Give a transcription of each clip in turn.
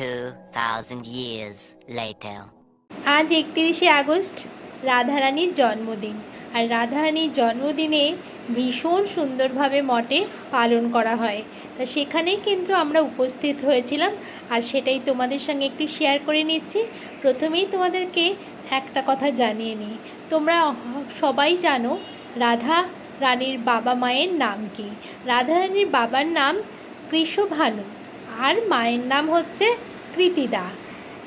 2,000 years later. আজ একত্রিশে August রাধারানীর জন্মদিন। আর রাধারানীর জন্মদিনে ভীষণ সুন্দরভাবে মঠে পালন করা হয়। তা সেখানেই কিন্তু আমরা উপস্থিত হয়েছিলাম। আর সেটাই তোমাদের সঙ্গে একটু শেয়ার করে নিচ্ছি। প্রথমেই তোমাদেরকে একটা কথা জানিয়ে নিই। তোমরা সবাই জানো রাধা রানীর বাবা মায়ের নাম কি? রাধা রানীর বাবার নাম কৃষভানু। আর মায়ের নাম হচ্ছে কৃতিদা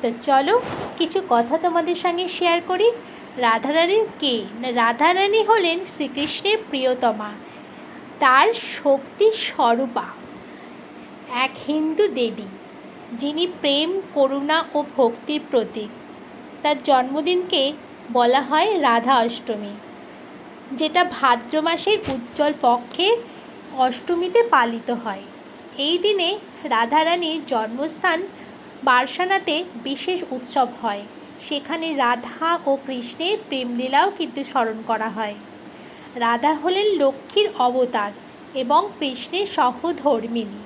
তো চলো, কিছু কথা তোমাদের সঙ্গে শেয়ার করি। রাধারানী কে? না, রাধারানী হলেন শ্রীকৃষ্ণের প্রিয়তমা। তার শক্তি স্বরূপা। এক হিন্দু দেবী, যিনি প্রেম, করুণা ও ভক্তির প্রতীক। তার জন্মদিনকে বলা হয় রাধা অষ্টমী, যেটা ভাদ্র মাসের উজ্জ্বল পক্ষে অষ্টমীতে পালিত হয়। এই দিনে রাধারানীর জন্মস্থান বার্সানাতে বিশেষ উৎসব হয়। সেখানে রাধা ও কৃষ্ণের প্রেমলীলাও কিন্তু স্মরণ করা হয়। রাধা হলেন লক্ষ্মীর অবতার এবং কৃষ্ণের সহধর্মিণী।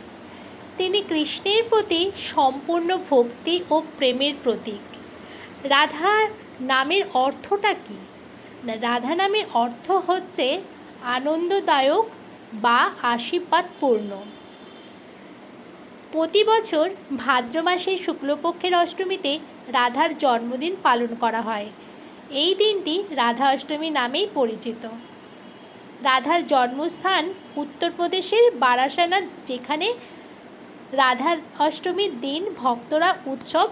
তিনি কৃষ্ণের প্রতি সম্পূর্ণ ভক্তি ও প্রেমের প্রতীক। রাধা নামের অর্থটা কী? রাধা নামের অর্থ হচ্ছে আনন্দদায়ক বা আশীর্বাদপূর্ণ। প্রতি বছর ভাদ্র মাসের শুক্লপক্ষের অষ্টমীতে রাধার জন্মদিন পালন করা হয়। এই দিনটি রাধা অষ্টমী নামেই পরিচিত। রাধার জন্মস্থান উত্তরপ্রদেশের বারাসানা যেখানে রাধার অষ্টমীর দিন ভক্তরা উৎসব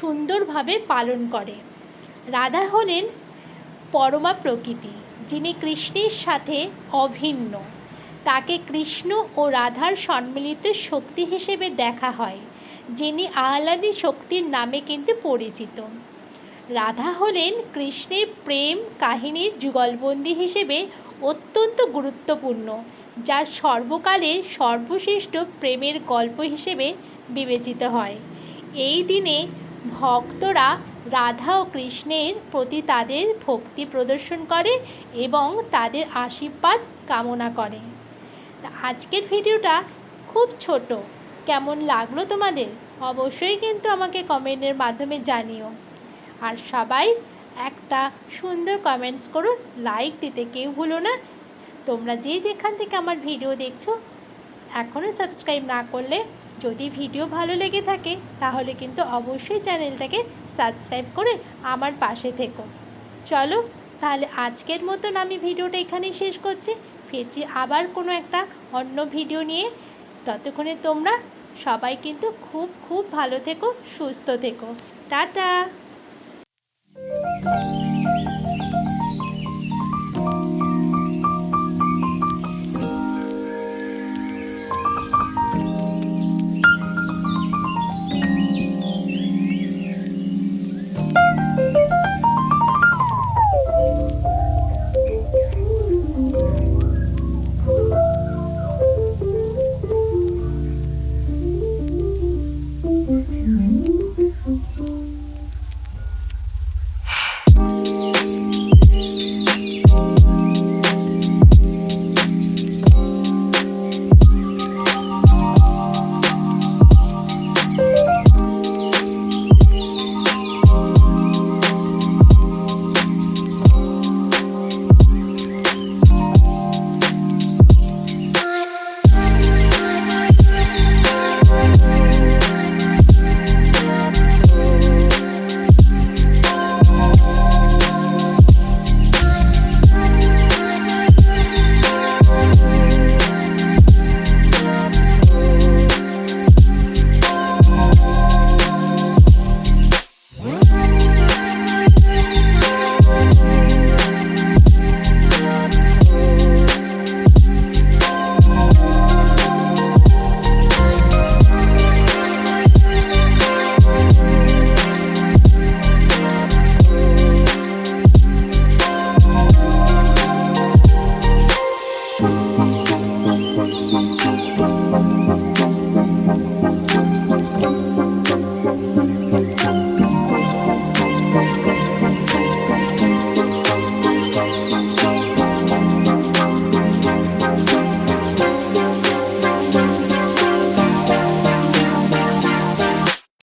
সুন্দরভাবে পালন করে। রাধা হলেন পরমা প্রকৃতি, যিনি কৃষ্ণের সাথে অভিন্ন। তাকে কৃষ্ণ ও রাধার সম্মিলিত শক্তি হিসেবে দেখা হয়, যিনি আহ্লাদি শক্তির নামে কিন্তু পরিচিত। রাধা হলেন কৃষ্ণের প্রেম কাহিনীর যুগলবন্দি হিসেবে অত্যন্ত গুরুত্বপূর্ণ যা সর্বকালের সর্বশ্রেষ্ঠ প্রেমের গল্প হিসেবে বিবেচিত হয়। এই দিনে ভক্তরা রাধা ও কৃষ্ণের প্রতি তাদের ভক্তি প্রদর্শন করে এবং তাদের আশীর্বাদ কামনা করে। আজকের ভিডিওটা খুব ছোট। কেমন লাগল তোমাদের? অবশ্যই কিন্তু আমাকে কমেন্টের মাধ্যমে জানিও। আর সবাই একটা সুন্দর কমেন্টস করো লাইক দিতে কেউ ভুলো না। তোমরা যে যেখান থেকে আমার ভিডিও দেখছ এখনও সাবস্ক্রাইব না করলে যদি ভিডিও ভালো লেগে থাকে, তাহলে কিন্তু অবশ্যই চ্যানেলটাকে সাবস্ক্রাইব করে আমার পাশে থেকো। চলো, তাহলে আজকের মতন আমি ভিডিওটা এখানেই শেষ করছি। ফিরছি আবার কোনো একটা অন্য ভিডিও নিয়ে। ততক্ষণে তোমরা সবাই কিন্তু খুব খুব ভালো থেকো, সুস্থ থেকো। টাটা!